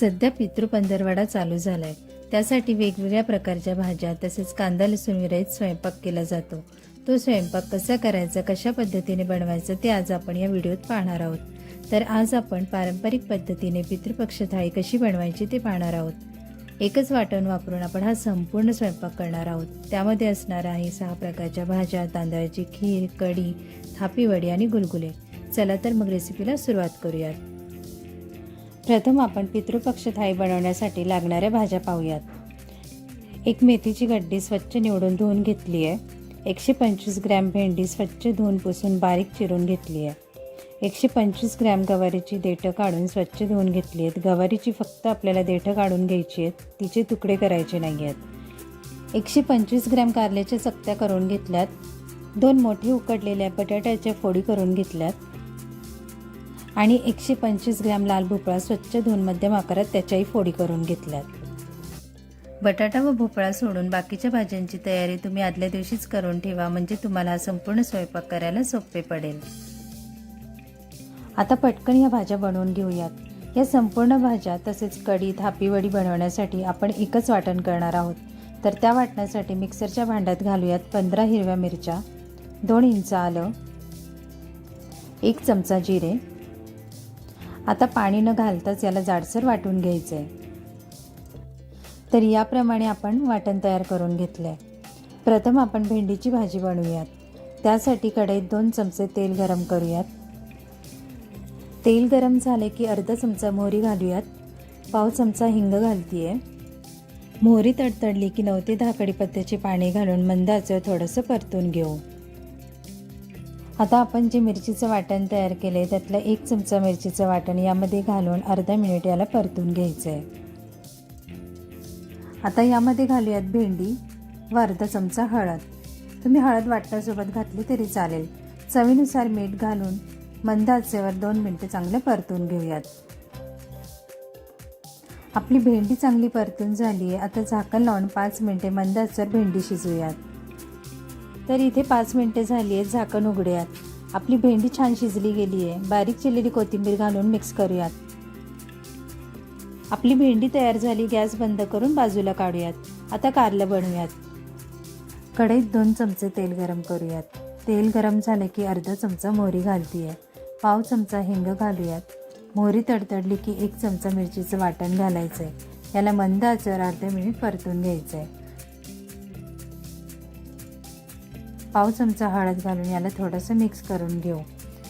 सध्या पितृपंधरवाडा चालू झाला आहे त्यासाठी वेगवेगळ्या प्रकारच्या भाज्या तसेच कांदा लसूण विरहित स्वयंपाक केला जातो. तो स्वयंपाक कसा करायचा कशा पद्धतीने बनवायचा ते आज आपण या व्हिडिओत पाहणार आहोत. तर आज आपण पारंपरिक पद्धतीने पितृपक्ष थाळी कशी बनवायची ते पाहणार आहोत. एकच वाटण वापरून आपण हा संपूर्ण स्वयंपाक करणार आहोत. त्यामध्ये असणार आहे सहा प्रकारच्या भाज्या तांदळाची खीर कढी थापीवडी आणि गुलगुले. चला तर मग रेसिपीला सुरुवात करूयात. प्रथम आपण पितृपक्ष थाळी बनवण्यासाठी लागणाऱ्या भाज्या पाहूयात. एक मेथीची गड्डी स्वच्छ निवडून धुवून घेतली आहे. एकशे पंचवीस ग्रॅम भेंडी स्वच्छ धुवून पुसून बारीक चिरून घेतली आहे. एकशे पंचवीस ग्रॅम गवारीची देठं काढून स्वच्छ धुवून घेतली आहेत. गवारीची फक्त आपल्याला देठं काढून घ्यायची आहेत. तिचे तुकडे करायचे नाही आहेत. एकशे पंचवीस ग्रॅम कारल्याच्या चकत्या करून घेतल्यात. दोन मोठी उकडलेल्या बटाट्याच्या फोडी करून घेतल्यात. आणि एकशे पंचवीस ग्रॅम लाल भोपळा स्वच्छ धुवून मध्यम आकारात त्याच्याही फोडी करून घेतल्यात. बटाटा व भोपळा सोडून बाकीच्या भाज्यांची तयारी तुम्ही आदल्या दिवशीच करून ठेवा म्हणजे तुम्हाला हा संपूर्ण स्वयंपाक करायला सोपे पडेल. आता पटकन या भाज्या बनवून घेऊयात. या संपूर्ण भाज्या तसेच कढी थापीवडी बनवण्यासाठी आपण एकच वाटण करणार आहोत. तर त्या वाटण्यासाठी मिक्सरच्या भांड्यात घालूयात पंधरा हिरव्या मिरच्या दोन इंच आलं एक चमचा जिरे आता पाणी न घालताच याला जाडसर वाटून घ्यायचं आहे तर याप्रमाणे आपण वाटण तयार करून घेतलं आहे प्रथम आपण भेंडीची भाजी बनवूयात. त्यासाठी कढईत दोन चमचे तेल गरम करूयात. तेल गरम झाले की अर्धा चमचा मोहरी घालूयात. पाव चमचा हिंग घालतीये. मोहरी तडतडली की नऊ ते दहा कडीपत्त्याची पाणी घालून मंद आचेवर थोडंसं परतून घेऊ. आता आपण जे मिरचीचं वाटण तयार केले त्यातलं एक चमचा मिरचीचं वाटण यामध्ये घालून अर्धा मिनिट याला परतून घ्यायचं आहे आता यामध्ये घालूयात भेंडी व अर्धा चमचा हळद. तुम्ही हळद वाटण्यासोबत घातली तरी चालेल. चवीनुसार मीठ घालून मंद आचेवर दोन मिनटं चांगलं परतून घेऊयात. आपली भेंडी चांगली परतून झाली आहे आता झाकण लावून पाच मिनटे मंद भेंडी शिजवूयात तर इथे पाच मिनटे झाली आहेत झाकण उघडूयात. आपली भेंडी छान शिजली गेली आहे. बारीक चिरलेली कोथिंबीर घालून मिक्स करूयात. आपली भेंडी तयार झाली गॅस बंद करून बाजूला काढूयात. आता कारलं बनवूयात. कढईत दोन चमचे तेल गरम करूयात. तेल गरम झालं की अर्धा चमचा मोहरी घालतीये. पाव चमचा हिंग घालूयात. मोहरी तडतडली की एक चमचा मिरचीचं वाटण घालायचं आहे याला मंद आचेवर अर्धा मिनिट परतून घ्यायचं आहे पाव चमचा हळद घालून याला थोडंसं मिक्स करून घेऊ.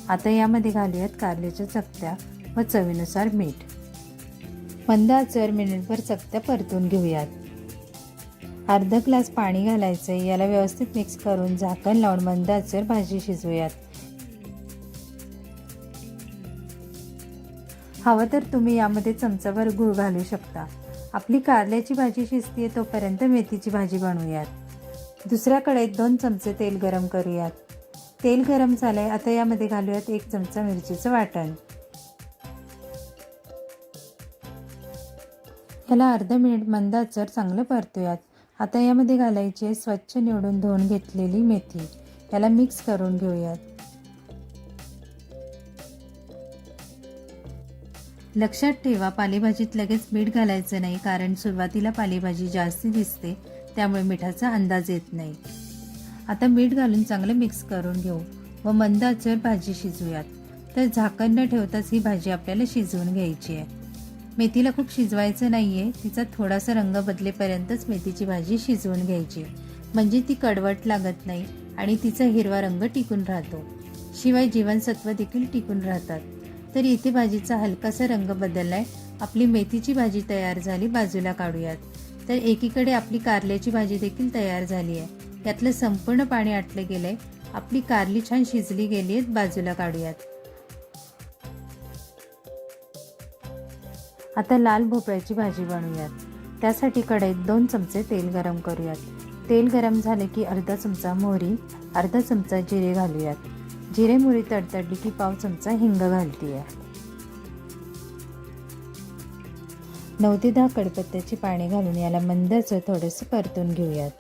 आता यामध्ये घालूयात कारल्याच्या चकत्या व चवीनुसार मीठ. मंद आचर मिनिटभर चकत्या परतून घेऊयात. अर्धा ग्लास पाणी घालायचं आहे याला व्यवस्थित मिक्स करून झाकण लावून मंद आचर भाजी शिजवूयात. हवं तर तुम्ही यामध्ये चमचाभर गूळ घालू शकता. आपली कारल्याची भाजी शिजतीये तोपर्यंत मेथीची भाजी बनवूयात. दुसऱ्याकडे दोन चमचे तेल गरम करूयात. तेल गरम झालं आहे आता यामध्ये घालूयात एक चमचा मिरचीचं वाटण. याला अर्धा मिनिट मंदाचर चांगलं परतूयात. आता यामध्ये घालायची स्वच्छ निवडून धुवून घेतलेली मेथी. याला मिक्स करून घेऊयात. लक्षात ठेवा पालेभाजीत लगेच मीठ घालायचं नाही कारण सुरुवातीला पालेभाजी जास्ती दिसते. त्यामुळे मिठाचा अंदाज येत नाही. आता मीठ घालून चांगलं मिक्स करून घेऊ व मंद आचेवर भाजी शिजवूयात तर झाकण न ठेवताच ही भाजी आपल्याला शिजवून घ्यायची आहे. मेथीला खूप शिजवायचं नाही आहे तिचा थोडासा रंग बदलेपर्यंतच मेथीची भाजी शिजवून घ्यायची. म्हणजे ती कडवट लागत नाही आणि तिचा हिरवा रंग टिकून राहतो. शिवाय जीवनसत्व देखील टिकून राहतात. तर इथे भाजीचा हलकासा रंग बदललाय. आपली मेथीची भाजी तयार झाली बाजूला काढूयात. तर एकीकडे आपली कारल्याची भाजी देखील तयार झाली आहे. त्यातलं संपूर्ण पाणी आटलं गेलंय. आपली कारली छान शिजली गेली आहेत. बाजूला काढूयात. आता लाल भोपळ्याची भाजी बनवूयात. त्यासाठी कढईत दोन चमचे तेल गरम करूयात. तेल गरम झाले की अर्धा चमचा मोहरी अर्धा चमचा जिरे घालूयात. जिरे मोहरी तडतडली की पाव चमचा हिंग घालतीये. नऊ ते दहा कडपत्त्याची पाणी घालून याला मंदाचं थोडंसं परतून घेऊयात.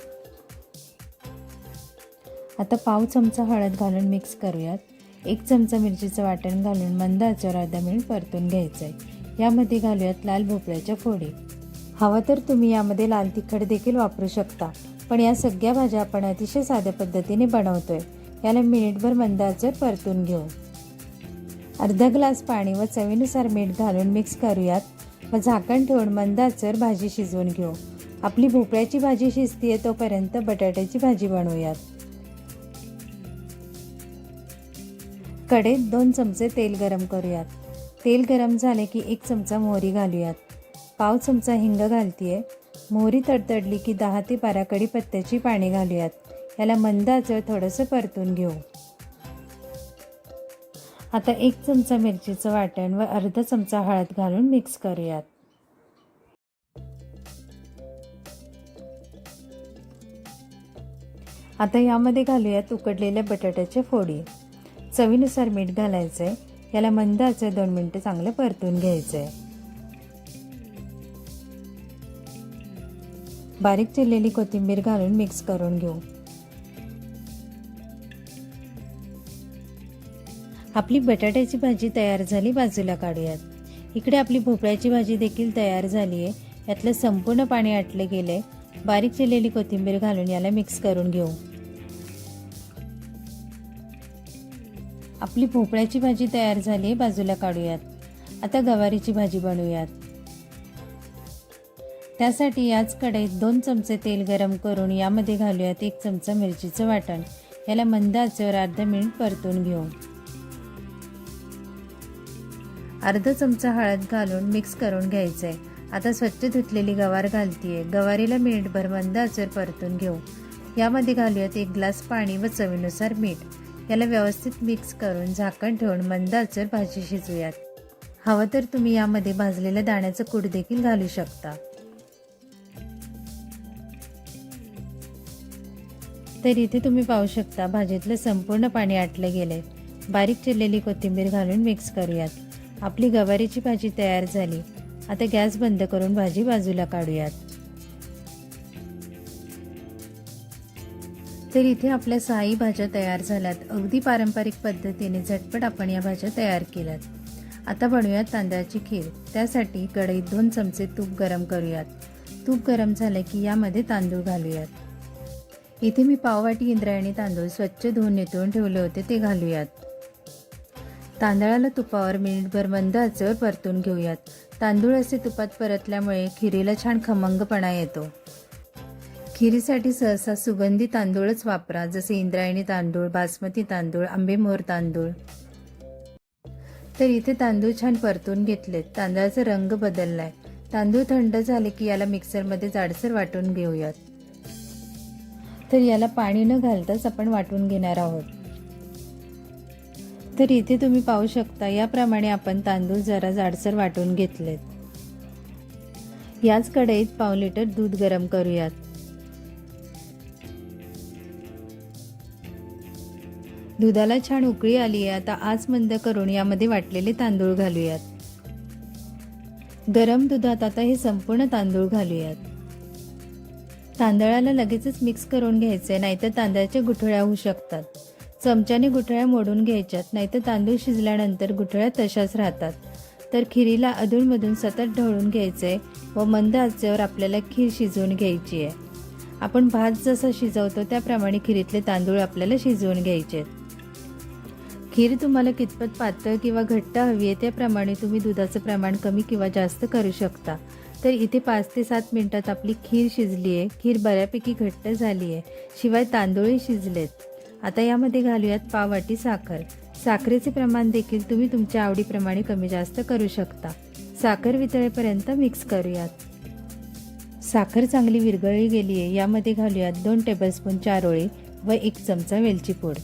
आता पाव चमचा हळद घालून मिक्स करूयात. एक चमचा मिरचीचं वाटण घालून मंद अर्धा मिनिट परतून घ्यायचं आहे यामध्ये घालूयात लाल भोपळ्याच्या फोडी. हवं तर तुम्ही यामध्ये लाल तिखट देखील वापरू शकता पण या सगळ्या भाज्या आपण अतिशय साध्या पद्धतीने बनवतोय. याला मिनिटभर मंद परतून घेऊ. अर्धा ग्लास पाणी व चवीनुसार मीठ घालून मिक्स करूयात. व झाकण ठेवून मंदाचर भाजी शिजवून घेऊ. आपली भोपळ्याची भाजी शिजतीये तोपर्यंत बटाट्याची भाजी बनवूयात. कडेत दोन चमचे तेल गरम करूयात. तेल गरम झाले की एक चमचा मोहरी घालूयात. पाव चमचा हिंग घालतीये. मोहरी तडतडली की दहा ते बारा कढीपत्त्याची पाणी घालूयात. याला मंदाचं थोडंसं परतून घेऊ. आता एक चमचा मिरचीचं वाटण व अर्धा चमचा हळद घालून मिक्स करूयात. आता यामध्ये घालूयात उकडलेल्या बटाट्याच्या फोडी. चवीनुसार मीठ घालायचं आहे याला मंद आचेवर दोन मिनटं चांगलं परतून घ्यायचं आहे बारीक चिरलेली कोथिंबीर घालून मिक्स करून घेऊ. आपली बटाट्याची भाजी तयार झाली बाजूला काढूयात. इकडे आपली भोपळ्याची भाजी देखील तयार झाली आहे यातलं संपूर्ण पाणी आटले गेले बारीक चिरलेली कोथिंबीर घालून याला मिक्स करून घेऊ. आपली भोपळ्याची भाजी तयार झाली आहे बाजूला काढूयात. आता गवारीची भाजी बनवूयात. त्यासाठी याच कढईत दोन चमचे तेल गरम करून यामध्ये घालूयात एक चमचा मिरचीचं वाटण. याला मंद आचेवर अर्धा मिनिट परतून घेऊ. अर्धा चमचा हळद घालून मिक्स करून घ्यायचं आहे आता स्वच्छ धुतलेली गवार घालतीये. गवारीला मिनिटभर मंद आचर परतून घेऊ. यामध्ये घालूयात एक ग्लास पाणी व चवीनुसार मीठ. याला व्यवस्थित मिक्स करून झाकण ठेवून मंद आचर भाजी शिजवूयात हवं तर तुम्ही यामध्ये भाजलेल्या दाण्याचं कूट देखील घालू शकता. तर इथे तुम्ही पाहू शकता भाजीतलं संपूर्ण पाणी आटलं गेलंय. बारीक चिरलेली कोथिंबीर घालून मिक्स करूयात. आपली गवारीची भाजी तयार झाली. आता गॅस बंद करून भाजी बाजूला काढूयात. तर इथे आपल्या साई भाज्या तयार झाल्यात. अगदी पारंपरिक पद्धतीने झटपट आपण या भाज्या तयार केल्यात. आता बनवूयात तांदळाची खीर. त्यासाठी कढईत दोन चमचे तूप गरम करूयात. तूप गरम झाले की यामध्ये तांदूळ घालूयात. इथे मी पाववाटी इंद्रायणी तांदूळ स्वच्छ धुवून नितळून ठेवले होते ते घालूयात. तांदळाला तुपावर मिनिटभर मंद आचेवर परतून घेऊयात. तांदूळ असे तुपात परतल्यामुळे खिरीला छान खमंगपणा येतो. खिरीसाठी सहसा सुगंधी तांदूळच वापरा जसे इंद्रायणी तांदूळ बासमती तांदूळ आंबेमोहर तांदूळ. तर इथे तांदूळ छान परतून घेतलेत. तांदळाचा रंग बदललाय. तांदूळ थंड झाले की याला मिक्सरमध्ये जाडसर वाटून घेऊयात. तर याला पाणी न घालताच आपण वाटून घेणार आहोत. तर इथे तुम्ही पाहू शकता याप्रमाणे आपण तांदूळ जरा जाडसर वाटून घेतलेत. याच कढईत पाव लिटर दूध गरम करूयात. दुधाला छान उकळी आली आहे आता आज मंद करून यामध्ये वाटलेले तांदूळ घालूयात. गरम दुधात आता हे संपूर्ण तांदूळ घालूयात. तांदळाला लगेचच मिक्स करून घ्यायचे नाहीतर तांदळाच्या गुठळ्या होऊ शकतात. चमच्याने गुठळ्या मोडून घ्यायच्यात नाहीतर तांदूळ शिजल्यानंतर गुठळ्या तशाच राहतात. तर खिरीला अधूनमधून सतत ढवळून घ्यायचे व मंद आचेवर आपल्याला खीर शिजवून घ्यायची आहे. आपण भात जसा शिजवतो त्याप्रमाणे खिरीतले तांदूळ आपल्याला शिजवून घ्यायचे. खीर तुम्हाला कितपत पातळ किंवा घट्ट हवी आहे त्याप्रमाणे तुम्ही दुधाचं प्रमाण कमी किंवा जास्त करू शकता. तर इथे पाच ते सात मिनिटात आपली खीर शिजली आहे. खीर बऱ्यापैकी घट्ट झाली आहे. शिवाय तांदूळही शिजलेत. आता यामध्ये घालूयात पाववाटी साखर. साखरेचे प्रमाण देखील तुम्ही तुमच्या आवडीप्रमाणे कमी जास्त करू शकता. साखर वितळेपर्यंत मिक्स करूयात. साखर चांगली विरघळली गेली आहे यामध्ये घालूयात दोन टेबलस्पून चारोळी व एक चमचा वेलची पूड.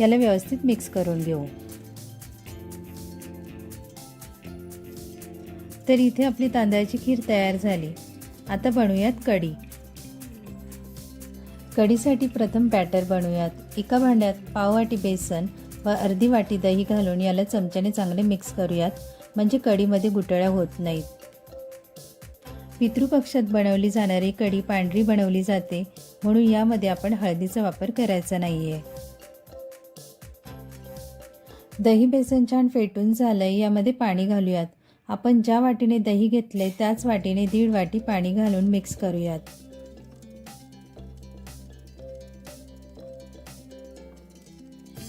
याला व्यवस्थित मिक्स करून घेऊ. तर इथे आपली तांदळाची खीर तयार झाली. आता बनवूयात कढी. कढीसाठी प्रथम बॅटर बनवूयात. एका भांड्यात पाववाटी बेसन व अर्धी वाटी दही घालून याला चमच्याने चांगले मिक्स करूयात. म्हणजे कढीमध्ये गुटळ्या होत नाहीत. पितृपक्षात बनवली जाणारी कढी पांढरी बनवली जाते. म्हणून यामध्ये आपण हळदीचा वापर करायचा नाही आहे दही बेसन छान फेटून झालंय यामध्ये पाणी घालूयात. आपण ज्या वाटीने दही घेतले त्याच वाटीने दीड वाटी पाणी घालून मिक्स करूयात.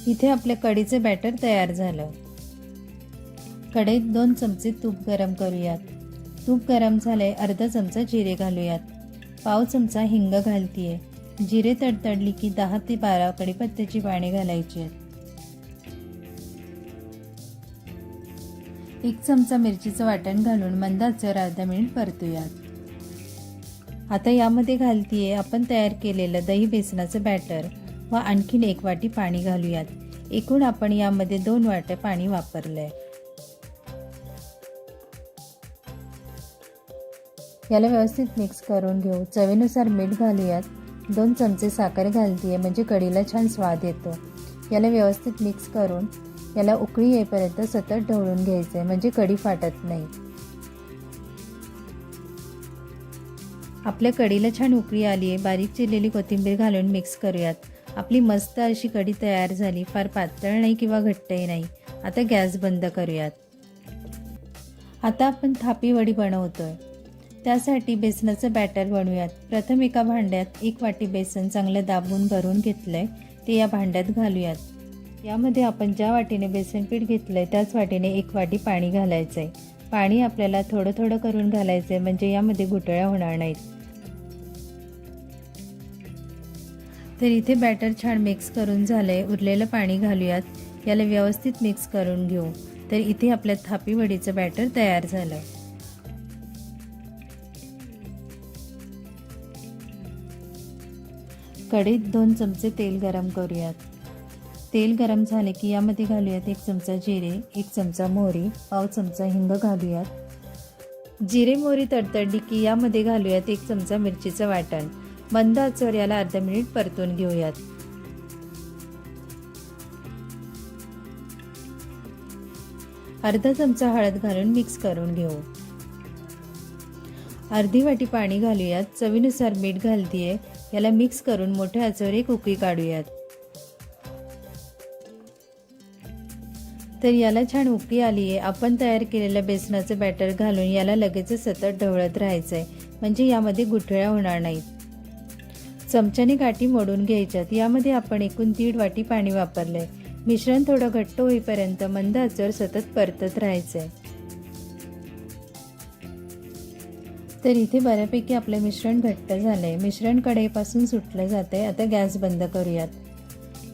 इथे आपल्या कढीचे बॅटर तयार झालं. कढईत दोन चमचे तूप गरम करूयात. तूप गरम झाले अर्धा चमचा जिरे घालूयात. पाव चमचा हिंग घालतीये. जिरे तडतडली की दहा ते बारा कढीपत्त्याची पाने घालायची आहेत. एक चमचा मिरचीचं वाटण घालून मंदाचं अर्धा मिनिट परतूयात. आता यामध्ये घालतीये आपण तयार केलेलं दही बेसनाचं बॅटर. व आणखीन एक वाटी पाणी घालूयात. एकूण आपण यामध्ये दोन वाट्या पाणी वापरलंय. याला व्यवस्थित मिक्स करून घेऊ. चवीनुसार मीठ घालूयात. दोन चमचे साखर घालतीये म्हणजे कढीला छान स्वाद येतो. याला व्यवस्थित मिक्स करून याला उकळी येईपर्यंत सतत ढवळून घ्यायचे म्हणजे कढी फाटत नाही. आपल्या कढीला छान उकळी आली आहे बारीक चिरलेली कोथिंबीर घालून मिक्स करूयात. आपली मस्त अशी कढी तयार झाली. फार पातळ नाही किंवा घट्टही नाही. आता गॅस बंद करूयात. आता आपण थापी वडी बनवतोय. त्यासाठी बेसनाचं बॅटर बनवूयात. प्रथम एका भांड्यात एक वाटी बेसन चांगलं दाबून भरून घेतलंय. ते या भांड्यात घालूयात. यामध्ये आपण ज्या वाटीने बेसन पीठ घेतलंय त्याच वाटीने एक वाटी पाणी घालायचंय. पाणी आपल्याला थोडं थोडं करून घालायचंय म्हणजे यामध्ये घुटळ्या होणार नाहीत. तर इथे बॅटर छान मिक्स करून झालं आहे उरलेलं पाणी घालूयात. याला व्यवस्थित मिक्स करून घेऊ. तर इथे आपल्या थापी वडीचं बॅटर तयार झालं कढईत दोन चमचे तेल गरम करूयात. तेल गरम झाले की यामध्ये घालूयात एक चमचा जिरे एक चमचा मोहरी पाव चमचा हिंग घालूयात. जिरे मोहरी तडतडली की यामध्ये घालूयात एक चमचा मिरचीचं वाटण. मंद आचेवर याला अर्धा मिनिट परतून घेऊयात. अर्धा चमचा हळद घालून मिक्स करून घेऊ. अर्धी वाटी पाणी घालूयात. चवीनुसार मीठ घालतीये. याला मिक्स करून मोठ्या आचेवर एक उकळी काढूयात. तर याला छान उकळी आली आहे आपण तयार केलेलं बेसनाचं बॅटर घालून याला लगेच सतत ढवळत राहायचं आहे म्हणजे यामध्ये गुठळ्या होणार नाहीत. चमच्याने गाठी मोडून घ्यायच्यात. यामध्ये आपण एकूण दीड वाटी पाणी वापरलंय. मिश्रण थोडं घट्ट होईपर्यंत मंद आचर सतत परतत राहायचंय. तर इथे बऱ्यापैकी आपलं मिश्रण घट्ट झालंय. मिश्रण कढईपासून सुटलं जातंय. आता गॅस बंद करूयात.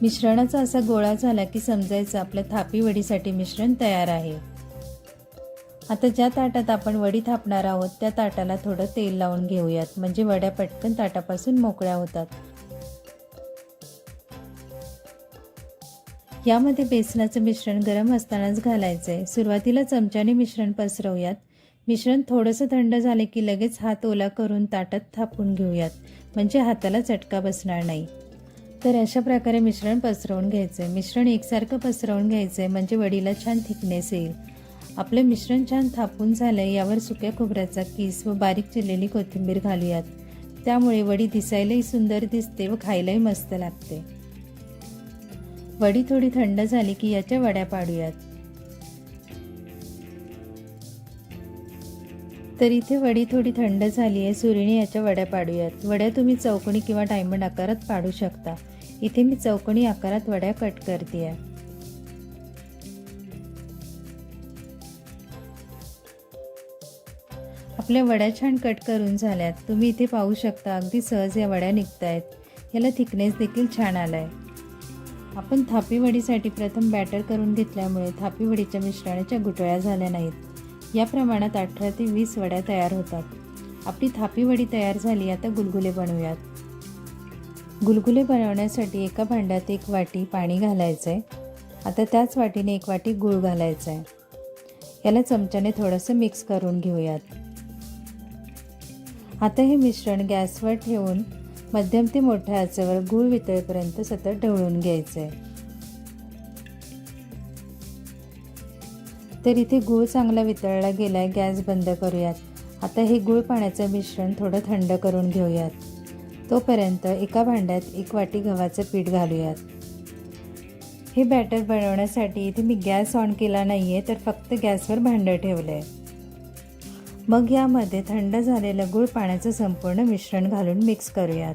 मिश्रणाचा असा गोळा झाला की समजायचं आपल्या थापी वडीसाठी मिश्रण तयार आहे. आता ज्या ताटात आपण वडी थापणार आहोत त्या ताटाला थोडं तेल लावून घेऊयात. म्हणजे वड्या पटकन ताटापासून मोकळ्या होतात. यामध्ये बेसनाचं मिश्रण गरम असतानाच घालायचं आहे सुरुवातीला चमच्याने मिश्रण पसरवूयात. मिश्रण थोडंसं थंड झाले की लगेच हात ओला करून ताटात थापून घेऊयात. म्हणजे हाताला चटका बसणार नाही. तर अशा प्रकारे मिश्रण पसरवून घ्यायचं मिश्रण एकसारखं पसरवून घ्यायचं आहे म्हणजे वडीला छान थिकनेस येईल. आपलं मिश्रण छान थापून झालं यावर सुक्या खोबऱ्याचा किस व बारीक चिरलेली कोथिंबीर घालूयात. त्यामुळे वडी दिसायलाही सुंदर दिसते व खायलाही मस्त लागते. वडी थोडी थंड झाली की याच्या वड्या पाडूयात. तर इथे वडी थोडी थंड झाली आहे सुरीने याच्या वड्या पाडूयात. वड्या तुम्ही चौकणी किंवा डायमंड आकारात पाडू शकता. इथे मी चौकणी आकारात वड्या कट करते आहे आपल्या वड्या छान कट करून झाल्यात. तुम्ही इथे पाहू शकता अगदी सहज या वड्या निघत आहेत याला थिकनेस देखील छान आहे आपण थापीवडीसाठी प्रथम बॅटर करून घेतल्यामुळे थापीवडीच्या मिश्रणाच्या घुटळ्या झाल्या नाहीत. या प्रमाणात अठरा ते वीस वड्या तयार होतात. आपली थापीवडी तयार झाली आता गुलगुले बनवूयात. गुलगुले बनवण्यासाठी एका भांड्यात एक वाटी पाणी घालायचं आहे आता त्याच वाटीने एक वाटी गूळ घालायचा आहे याला चमच्याने थोडंसं मिक्स करून घेऊयात. आता हे मिश्रण गॅसवर ठेवून मध्यम ते मोठ्या आचेवर गूळ वितळेपर्यंत सतत ढवळून घ्यायचं. आहे तर इथे गूळ चांगला वितळला गेला आहे गॅस बंद करूयात. आता हे गूळ पाण्याचं मिश्रण थोडं थंड करून घेऊयात. तोपर्यंत एका भांड्यात एक वाटी गव्हाचं पीठ घालूयात. हे बॅटर बनवण्यासाठी इथे मी गॅस ऑन केला नाही आहे तर फक्त गॅसवर भांडं ठेवलं आहे मग यामध्ये थंड झालेलं गुळ पाण्याचं संपूर्ण मिश्रण घालून मिक्स करूयात.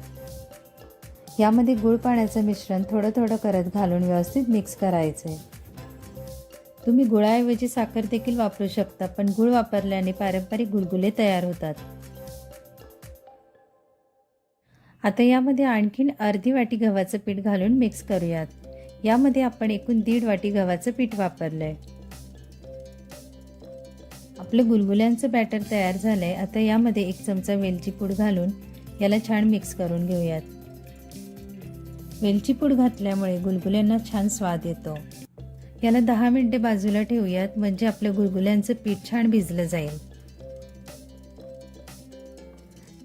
यामध्ये गुळ पाण्याचं मिश्रण थोडं थोडं करत घालून व्यवस्थित मिक्स करायचं आहे तुम्ही गुळाऐवजी साखर देखील वापरू शकता पण गुळ वापरल्याने पारंपरिक गुलगुले तयार होतात. आता यामध्ये आणखीन अर्धी वाटी गव्हाचं पीठ घालून मिक्स करूयात. यामध्ये आपण एकूण दीड वाटी गव्हाचं पीठ वापरलं आहे आपलं गुलगुल्यांचं बॅटर तयार झालं आहे आता यामध्ये एक चमचा वेलची पूड घालून याला छान मिक्स करून घेऊयात. वेलची पूड घातल्यामुळे गुलगुल्यांना छान स्वाद येतो. याला दहा मिनिटे बाजूला ठेवूयात म्हणजे आपल्या गुलगुल्यांचं पीठ छान भिजलं जाईल.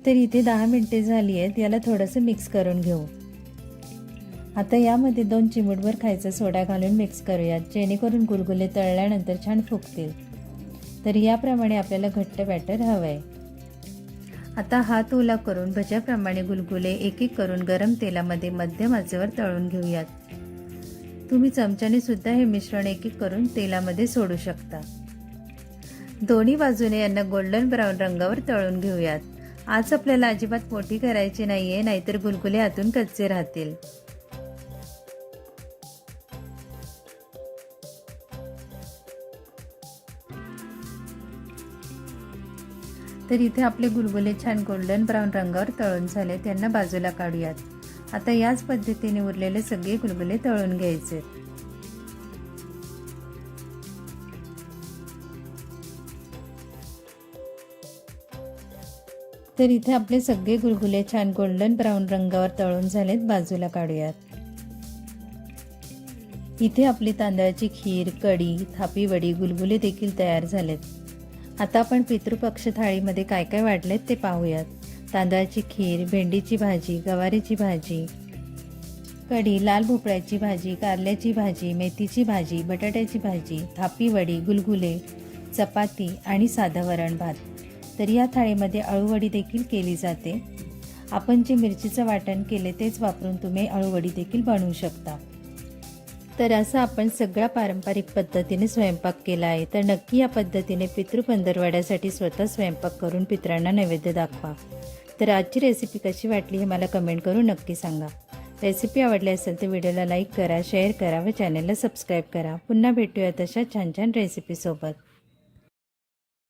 तर इथे दहा मिनिटे झाली आहेत याला थोडंसं मिक्स करून घेऊ. आता यामध्ये दोन चिमूटभर खायचा सोडा घालून मिक्स करूयात जेणेकरून गुलगुले तळल्यानंतर छान फुगतील. तर याप्रमाणे आपल्याला घट्ट बॅटर हवं आहे आता हात ओला करून भज्याप्रमाणे गुलगुले एक एक करून गरम तेलामध्ये मध्यम आचेवर तळून घेऊयात. तुम्ही चमच्याने सुद्धा हे मिश्रण एक एक करून तेलामध्ये सोडू शकता. दोन्ही बाजूने यांना गोल्डन ब्राऊन रंगावर तळून घेऊयात. आज आपल्याला अजिबात मोठी करायची नाहीये नाहीतर गुलगुले आतून कच्चे राहतील. तर इथे आपले गुलगुले छान गोल्डन ब्राऊन रंगावर तळून झाले त्यांना बाजूला काढूयात. आता याच पद्धतीने उरलेले सगळे गुलगुले तळून घ्यायचे तर इथे आपले सगळे गुलगुले छान गोल्डन ब्राऊन रंगावर तळून झालेत. बाजूला काढूयात. इथे आपली तांदळाची खीर कढी थापीवडी गुलगुले देखील तयार झालेत. आता आपण पितृपक्ष थाळीमध्ये काय काय वाढलेत ते पाहूयात. तांदळाची खीर भेंडीची भाजी गवारीची भाजी कढी लाल भोपळ्याची भाजी कारल्याची भाजी मेथीची भाजी बटाट्याची भाजी थापी वडी गुलगुले चपाती आणि साधं वरण भात. तर या थाळीमध्ये अळूवडी देखील केली जाते. आपण जे मिरचीचं वाटण केले तेच वापरून तुम्ही अळूवडी देखील बनवू शकता. तर असा आपण सगळ्या पारंपरिक पद्धतीने स्वयंपाक केला आहे. तर नक्की या पद्धतीने पितृ पंधरवाड्यासाठी स्वतः स्वयंपाक करून पितरांना नैवेद्य दाखवा. तर आजची रेसिपी कशी वाटली हे मला कमेंट करून नक्की सांगा. रेसिपी आवडली असेल तर व्हिडिओला लाईक करा शेअर करा व चॅनलला सबस्क्राईब करा. पुन्हा भेटूया तशा छान छान रेसिपीसोबत